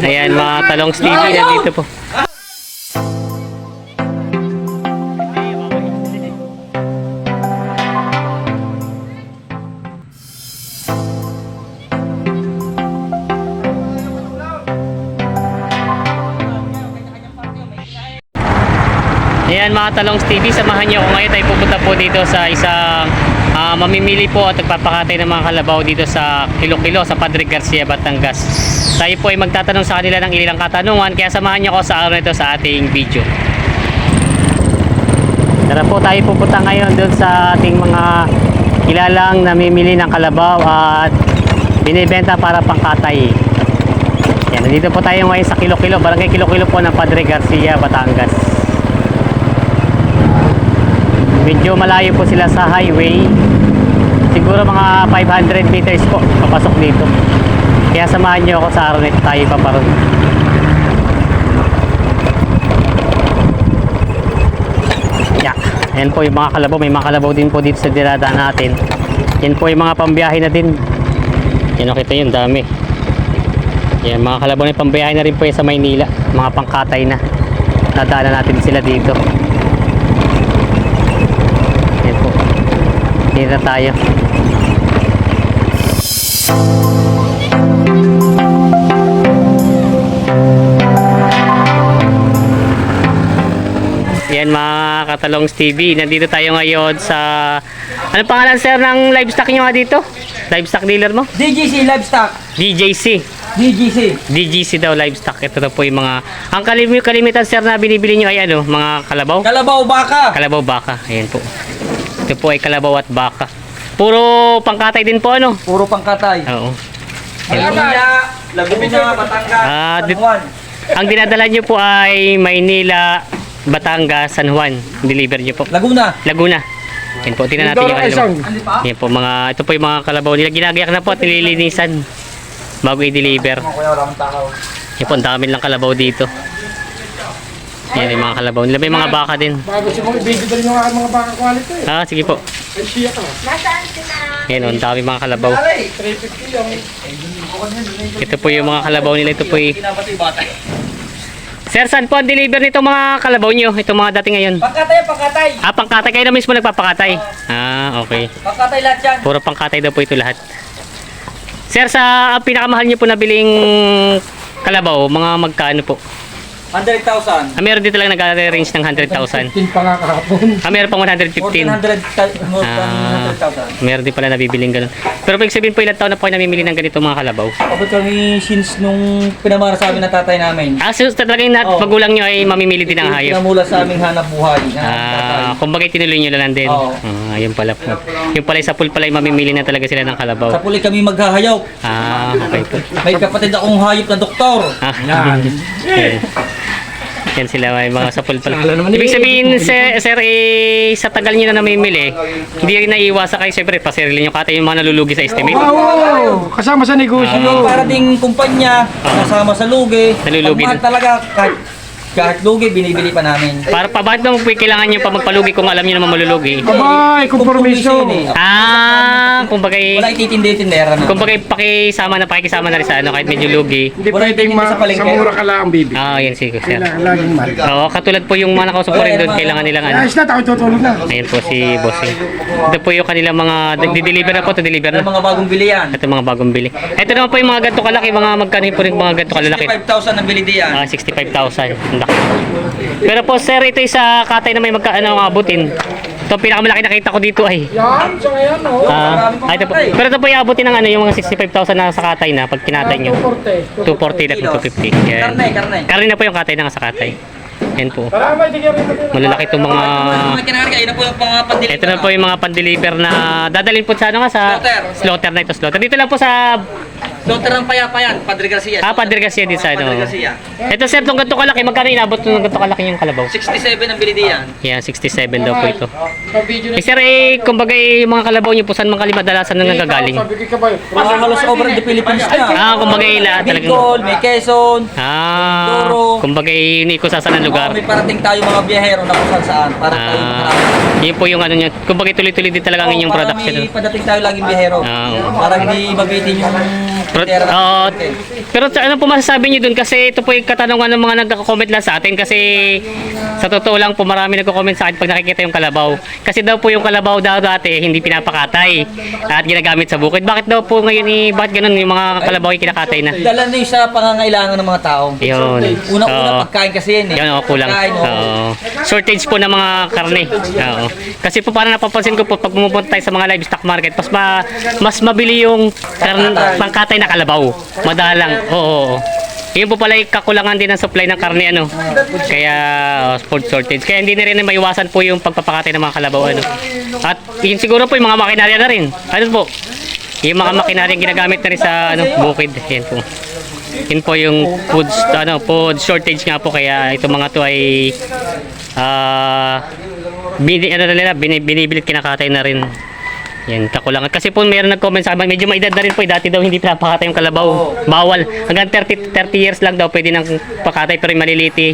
Ayan, mga talong Stevie na dito po. Mga talong Stevie, samahan niyo ako ngayon tayo pupunta po dito sa isang ah, mamimili po at nagpapakatay ng mga kalabaw dito sa Kilo-Kilo sa Padre Garcia, Batangas. Tayo po ay magtatanong sa kanila ng ilang katanungan kaya samahan niyo ako sa araw nito sa ating video. Tara po tayo pupunta ngayon doon sa ating mga kilalang namimili ng kalabaw at binibenta para pangkatay. Yan, nandito po tayo ngayon sa Kilo-Kilo, barangay Kilo-Kilo po ng Padre Garcia, Batangas. Medyo malayo po sila sa highway. Siguro mga 500 meters po papasok dito. Kaya samahan niyo ako sa araw tayo paparoon. Yeah. Ayan po yung mga kalabaw. May mga kalabaw din po dito sa dinadaan natin. Yan po yung mga pambiyahe na din. Yan o kita yun, dami. Yan, mga kalabaw na pambiyahe na rin po yan sa Maynila. Mga pangkatay na. Nadaanan natin sila dito. Yan po. Dito na tayo. Yan mga katalong TV. Nandito tayo ngayon sa... Ano pangalan sir ng livestock nyo nga dito? Livestock dealer mo? DGC Livestock. DJC. DGC. DGC daw livestock. Ito na po yung mga... Ang kalim kalimitan sir na binibili nyo ay ano? Mga kalabaw? Kalabaw baka. Kalabaw baka. Ayan po. Ito po ay kalabaw at baka. Puro pangkatay din po ano? Puro pangkatay. Oo. Maynila, Laguna, Batangas, Ah, San Juan. Ang dinadala nyo po ay Maynila, Batangas, San Juan. Deliver nyo po. Laguna. Laguna. Yan po, tingnan natin yung kalabaw. Yan po mga, ito po yung mga kalabaw nila. Ginagayak na po at nililinisan bago i-deliver. Kuya, wala akong tao. Yan po, ang dami lang kalabaw dito. Yan yung mga kalabaw nila. May mga baka din. Bago si mga video dali ang mga baka quality. Ah, sige po. Ay, siya ka. Yan, oh, ang dami mga kalabaw. Alay. 350 yung Ito po yung mga kalabaw nila. Ito po yung... Sir, saan po ang deliver nito mga kalabaw nyo? Itong mga dating ngayon. Pangkatay, pangkatay. Ah, pangkatay. Kayo na mismo nagpapakatay. Ah, okay. Pangkatay lahat yan. Puro pangkatay daw po ito lahat. Sir, sa pinakamahal nyo po nabiling kalabaw, mga magkano po? 100,000. Ah, meron dito lang nag-range ng 100,000. 15 pa nga kahapon. Ah, meron pang 115. 100,000. More than Ah. 100,000. Meron din pala nabibiling ganun. Pero pag sabihin po ilang taon na po kayo namimili ng ganito mga kalabaw? Abot kami since nung pinamara sa amin ng tatay namin. Ah, so talagang na, Oo. magulang nyo ay mamimili din ng hayop? Pinamula sa aming hanap buhay. tatay. Ah, kumbaga tinuloy nyo lang din. Oo. Ah, yun pala po. Yung pala sa pool pala ay mamimili na talaga sila ng Sa kalabaw. puli kami maghahayaw. Ah, okay po. May kapatid akong hayop na doktor. Ah, yan. Yan sila may mga sapul pala. Ibig sabihin, sir, sir eh, sa tagal nyo na namimili, hindi rin naiiwasan kayo, siyempre, pasirili nyo kata yung mga nalulugi sa estimate. Oo, kasama sa negosyo. Yung para ding kumpanya, kasama sa lugi. Nalulugi Pag mahal din. talaga, kahit, kahit lugi, binibili pa namin. Para pa, bakit bang kailangan nyo pa magpalugi kung alam nyo naman malulugi? Abay, kompromiso. Kompromiso yun eh. Ah, kumbaga, Wala ititindi-tindera na. kumbaga pakisama na pakikisama na rin sa ano, kahit medyo lugi. Hindi Wala pwedeng itindig ma- sa palengke. sa mura ka lang ang bibi. Ah, yan si sir. Kailangan laging mahal. Oo, katulad po yung mga nakausap ko rin doon, kailangan nilang ano. Ayos na, ako tutulog na. Ayan po si Bossing. Ito po yung kanilang mga, di-deliver na po, to deliver Ang na. mga bagong bili yan. Ito mga bagong bili. Ito naman po yung mga ganito kalaki, mga magkano po rin mga ganito kalalaki. 65,000 ang bili diyan. Ah, 65,000. Ang laki. Pero po sir, ito sa katay na may magkaano ang abutin. Ito ang pinakamalaki nakita ko dito ay. Yan, sa ngayon, no? Ah, ito po. Pero ito po yung abutin ng ano, yung mga 65,000 na sa katay na pag kinatay nyo. 240. 240 na 250. Yan. Karne, karne. Karne na po yung katay na sa katay. Yan po. Malalaki itong mga... Ito na po yung mga pan-deliver na dadalhin po sa ano nga sa Slaughter. slaughter na ito slaughter. Dito lang po sa Doktor ng payapa yan, Padre Garcia. Ah, Padre Garcia din sa ano. Padre Garcia. Ito sir, itong ganito kalaki, magkano inabot itong ganito kalaki yung kalabaw? 67 ang bili diyan. Yan, 67 daw po ito. Video Eh, sir, eh, kumbaga eh, yung mga kalabaw niyo po, saan mga kalimadalassan na nagagaling? Sabi ko ka ba? Mga halos over the Philippines na. Ah, kumbaga eh, lahat talagang... Bicol, may Quezon. Ah, Mindoro. kumbaga eh, hindi ko sa saan ang lugar. May parating tayo mga biyahero na kung saan saan. Para tayo Ah, makarami. yun po yung ano niya. Kumbaga tuloy-tuloy din talaga ang inyong para production. may padating tayo laging biyahero. Ah, oo. Para hindi mabitin yung Rot- ah, Pero ano po masasabi niyo dun? Kasi ito po yung katanungan ng mga nagko-comment lang sa atin. Kasi sa totoo lang po marami nagko-comment sa akin pag nakikita yung kalabaw. Kasi daw po yung kalabaw daw dati hindi pinapakatay at ginagamit sa bukid. Bakit daw po ngayon eh, bakit ganun yung mga kalabaw ay kinakatay na? Dala na yung sa pangangailangan ng mga tao. Yun. Una-una Oo. pagkain kasi yan eh. Yan, oo, kulang. Pagkain, oo. Oo. Shortage po ng mga karne. Oo. Kasi po parang napapansin ko po pag pumupunta tayo sa mga livestock market, mas ma, mas mabili yung karne, pangkatay na kalabaw. Madalang. Oo. Yun po pala yung kakulangan din ng supply ng karne ano. Kaya oh, food shortage. Kaya hindi na rin maiwasan po yung pagpapakatay ng mga kalabaw ano. At yun siguro po yung mga makinarya na rin. Ano po? Yung mga makinarya ginagamit na rin sa ano, bukid. Yan po. Yun po yung food ano food shortage nga po kaya itong mga to ay ah bini, ano na nila bini- binibilit kinakatay na rin. Yan, kakulangan. Kasi po mayroon nag-comment sa akin, medyo maedad na rin po, eh. dati daw hindi pinapakatay yung kalabaw. Bawal. Hanggang 30, 30 years lang daw pwede nang pakatay, pero yung maliliti.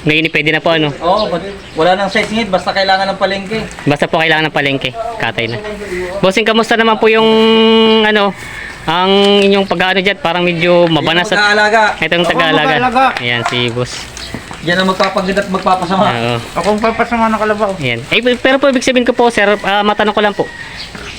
Ngayon eh, pwede na po ano. Oo, but wala nang size ngit, basta kailangan ng palengke. Basta po kailangan ng palengke, katay na. Bossing, kamusta naman po yung ano, ang inyong pag-ano dyan, parang medyo mabanas Mag-aalaga. Itong Ako ang Tagalog. mag-aalaga. Ayan, si boss. Yan ang magpapaganda at magpapasama. Oo. Akong papasama ng kalabaw. Ayan. Eh, pero po, ibig sabihin ko po, sir, ah, matanong ko lang po.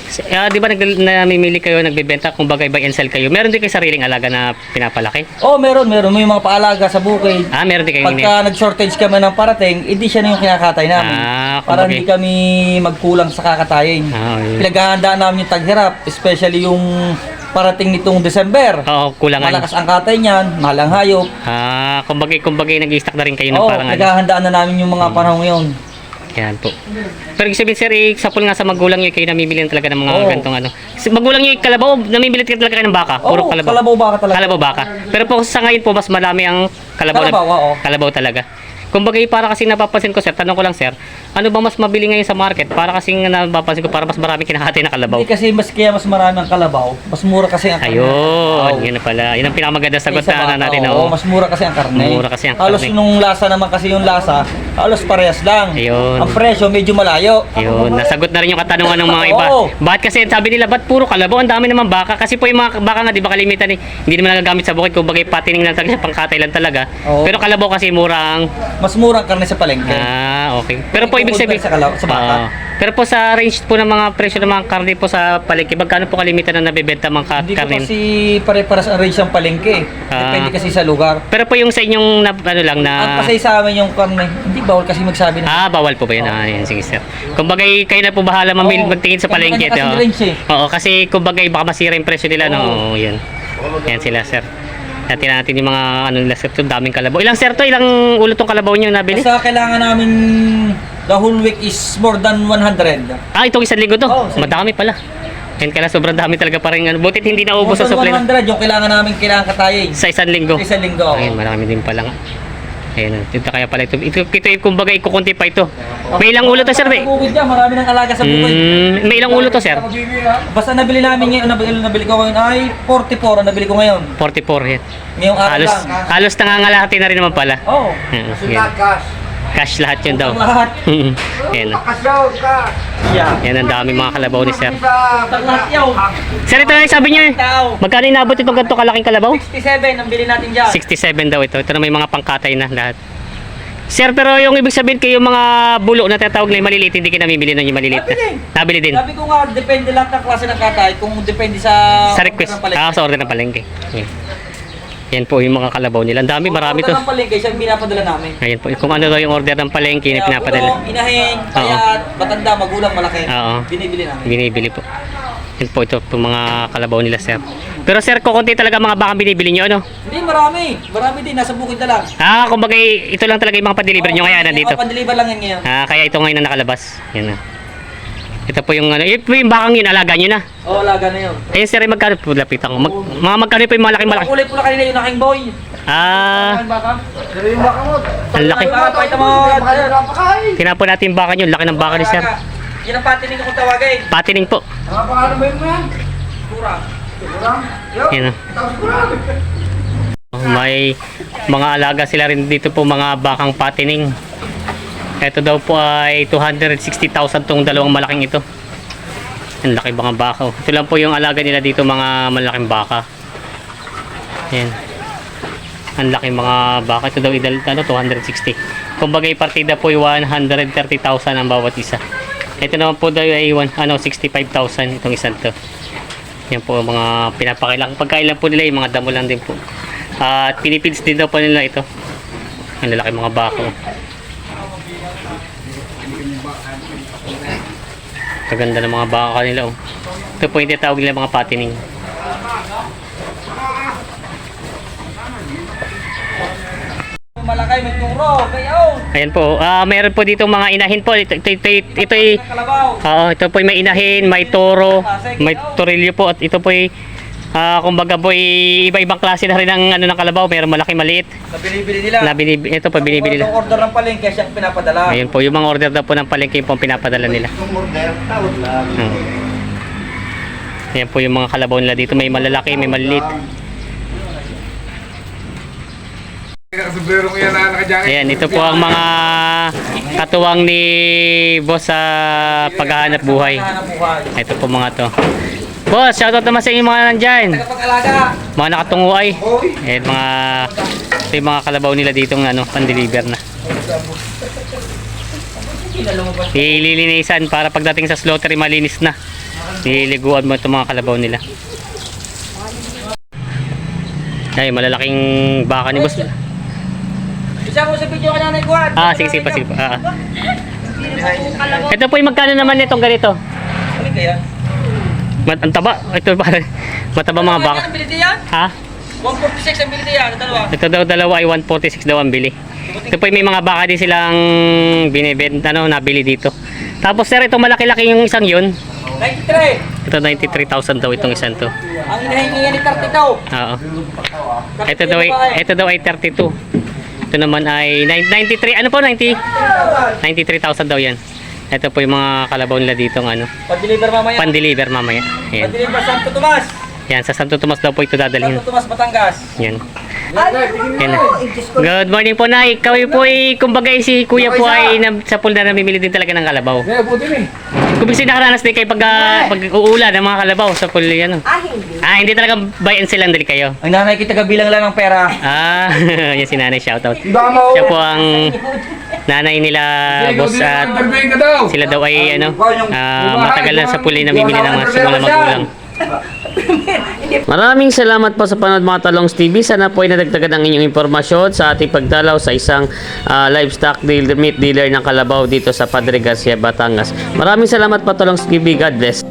S- ah, di ba nag, namimili kayo, nagbebenta, kung bagay buy and sell kayo, meron din kayo sariling alaga na pinapalaki? Oo, meron, meron. May mga paalaga sa bukid. Ah, meron din kayo Pagka nag-shortage kami ng parating, hindi siya na yung kinakatay namin. Ah, para kumbaga- hindi kami magkulang sa kakatayin. Ah, yun. Pinaghahandaan namin yung taghirap, especially yung parating nitong December. Oo, kulangan. Malakas ang katay niyan, mahal ang hayop. Ah, kumbaga, kumbaga nag-stock na rin kayo ng Oo, parang ano. pinaghahandaan na namin yung mga panahon ngayon. Yan po. Pero ibig sabihin, sir, eh, sapol nga sa magulang nyo, kayo namimili na talaga ng mga Oo. ganitong ano. Si- Magulang nyo, kalabaw, namimili ka talaga kayo ng baka? Puro Oo, kalabaw. kalabaw baka talaga. Kalabaw baka. Pero po sa ngayon po, mas marami ang kalabaw. Kalabaw, oo. Kalabaw talaga. Kumbaga, eh, para kasi napapansin ko, sir, tanong ko lang, sir, ano ba mas mabili ngayon sa market? Para kasi napapansin ko, para mas marami kinakati na kalabaw. Hindi kasi mas kaya mas marami ang kalabaw, mas mura kasi ang karne. Ayun, yun na pala. Yun ang pinakamaganda sagot Sa na ano natin. oo, Oo. mas mura kasi ang karne. Mura kasi ang Halos karne. nung lasa naman kasi yung lasa, halos parehas lang. Ayun. Ang presyo medyo malayo. Yun, nasagot na rin yung katanungan ng mga iba. Oo. Bakit kasi sabi nila, ba't puro kalabaw? Ang dami naman baka. Kasi po yung mga baka nga, di ba kalimitan eh, hindi naman nagagamit sa bukid. Kung bagay patining lang talaga, pangkatay lang talaga. Oo. Pero kalabaw kasi murang, Mas mura ang karne sa palengke. ah, okay. Pero po ibig sabihin, Sa kalaw- sa baka. Oo. pero po sa range po ng mga presyo ng mga karne po sa palengke, magkano po kalimitan na nabibenta mga ka- Hindi ko karne? kasi pare-paras ang range ng palengke. Ah. Depende kasi sa lugar. Pero po yung sa inyong, na, ano lang, na... Ang pasay sa amin yung karne, hindi bawal kasi magsabi na. Ah, bawal po ba yun? Ah, yan, sige sir. Kumbaga, kayo na po bahala mamili, Oo. magtingin sa Kanya-kanya palengke. kasing oo. range eh. Oo, kasi kumbaga, baka masira yung presyo nila. No, Oo. yun. Yan sila, sir. Natin natin yung mga ano nila, sir. Ito, daming kalabaw. Ilang, sir, to? Ilang ulo tong kalabaw nyo nabili? Basta kailangan namin the whole week is more than 100. Ah, itong isang linggo to? Oo, Madami pala. Yan kala, sobrang dami talaga pa rin. Ano, butit hindi na ubos sa More supply. than na- 100 yung kailangan namin kailangan katayin. Sa isang linggo. Sa isang linggo. Ayun, marami din pala nga. Ayun, ito kaya pala ito. Ito, ito, ito kumbaga, ikukunti pa ito. May ilang ulo to, sir? May, bukid niya, marami ng alaga sa bukid. mm, may ilang ulo to, sir? Basta nabili namin ngayon, nabili, nabili ko ngayon ay 44 ang nabili ko ngayon. 44 yan. Ngayong araw Halos, lang. halos nangangalahati na rin naman pala. Oo. Yan, yan. Cash lahat yun daw. Lahat. yan. Kasyaw ka. Yeah. Yan ang dami mga kalabaw ni sir. Yaw. Sir, ito na yung sabi niyo eh. Magkano inabot itong ganito kalaking kalabaw? 67 ang bili natin dyan. 67 daw ito. Ito na may mga pangkatay na lahat. Sir, pero yung ibig sabihin kayo mga bulo na tatawag na yung maliliit, hindi kayo namimili nun yung maliliit na. Nabili. Din. Sabi ko nga, depende lahat ng klase ng katay kung depende sa... Sa request. Ah, sa order ng palengke. Yan. Yan po yung mga kalabaw nila. Ang dami, Kung marami order to. ng palengke, siya ang pinapadala namin. Ayan po. Kung ano daw yung order ng palengke na pinapadala. ulo, inahin, payat, matanda, magulang, malaki. Oo. Binibili namin. Binibili po. Yan po ito, itong mga kalabaw nila, sir. Pero sir, kukunti talaga mga baka binibili nyo, ano? Hindi, marami. Marami din. Nasa bukid na lang. Ah, kumbaga ito lang talaga yung mga pa-deliver nyo kaya nandito. Pan-deliver lang yan ngayon. Ah, kaya ito ngayon na nakalabas. Yan na. Ito po yung ano, ito po yung bakang yun, alaga nyo na. Oo, laga na yun. Ayun sir, magkano po lapitan ko? Mag, mga magkano po yung malaki malaki? Kulay pula kanina yung naking boy. Ah, Pero yung baka mo. ang laki. Ah, pakita mo. Baka na napakain. Tinapon natin yung baka nyo, laki ng baka ni sir. Yan ang patining kung tawagin. Patining po. Napakain ba yun mo yan? Kurang. Kurang. Yo. Yan na. Tapos kurang. May mga alaga sila rin dito po mga bakang patining. Ito daw po ay 260,000 tong dalawang malaking ito. Ang laki mga baka. Ito lang po yung alaga nila dito mga malaking baka. Ayan. Ang laki mga baka. Ito daw idal, ano, 260. Kumbaga yung partida po ay 130,000 ang bawat isa. Ito naman po daw ay one, ano, 65,000 itong isang to. Yan po mga pinapakailang. Pagkailan po nila yung mga damo lang din po. At pinipids din daw po nila ito. Ang lalaki mga bako. Kaganda ng mga baka nila oh. Ito po yung tinatawag nila mga patining. Malakay, may turo. Kayo. Ayan po. Ah, mayroon po dito mga inahin po. Ito, ito, ito, ito, ito, Kalabaw. Oo, ito po may inahin, may toro, may torilyo po at ito po ay ah, kumbaga po iba-ibang klase na rin ng ano ng kalabaw, mayroon malaki maliit. Na binibili nila. Na binib- ito po binibili Yung nila. order ng palengke, siya ang pinapadala. Ayun po, yung mga order daw po ng palengke po ang pinapadala nila. Yung order, tawad lang. Hmm. Ayan po yung mga kalabaw nila dito, may malalaki, may maliliit. Ayan, ito po ang mga katuwang ni boss sa paghahanap buhay. Hanap buhay. Ito po mga to. Boss, shoutout naman sa inyo mga nandyan. Tagapag-alaga. Mga nakatungo ay. Eh, mga ito yung mga kalabaw nila dito ng ano, pan-deliver na. Ililinisan para pagdating sa slaughter malinis na. Nililiguan mo itong mga kalabaw nila. Ay, malalaking baka ni boss. Isa ko sa video ka na Guad. Ah, sige, sige pa, sige pa. Ah, ah. Ito po yung magkano naman nitong ganito? Ano kaya? Mat ang taba. Ito pa. Mataba mga baka. Yan? Ha? 146 ang biliti yan. Dalawa. Ito daw dalawa ay 146 daw ang bili. Ito po may mga baka din silang binibenta no, nabili dito. Tapos sir, ito malaki-laki yung isang yun. 93. Ito 93,000 daw itong isang to. Ang inahingi niya ni 30 daw. Oo. Ito daw ay ito daw ay 32. Ito naman ay 9- 93. Ano po 90? 93,000 daw 'yan. Ito po yung mga kalabaw nila dito ng ano, Pag-deliver mamaya. pan-deliver mamaya. Ayan. Pag-deliver Santo Tomas. Yan sa Santo Tomas daw po ito dadalhin. Santo Tomas, Batangas. Yan. Yan. Good morning po, Nay. Ikaw po ay, kumbaga si Kuya po ay na, sa pool na namimili din talaga ng kalabaw. Kaya puti ni. Kung kasi nakaranas din kayo pag, ah, pag uulan ng mga kalabaw sa pool yan. Ah, hindi. Ah, hindi talaga buy and sell lang dali kayo. Ang nanay kita gabilang lang ng pera. Ah, yan si nanay, shoutout. Siya po ang nanay nila, boss, at sila daw ay, ano, ah, matagal na sa ay namimili ng mga, sa mga magulang. Maraming salamat po sa panood mga Talongs TV. Sana po ay nadagdagan ang inyong impormasyon sa ating pagdalaw sa isang ah, livestock dealer, meat dealer ng Kalabaw dito sa Padre Garcia, Batangas. Maraming salamat po Talongs TV. God bless.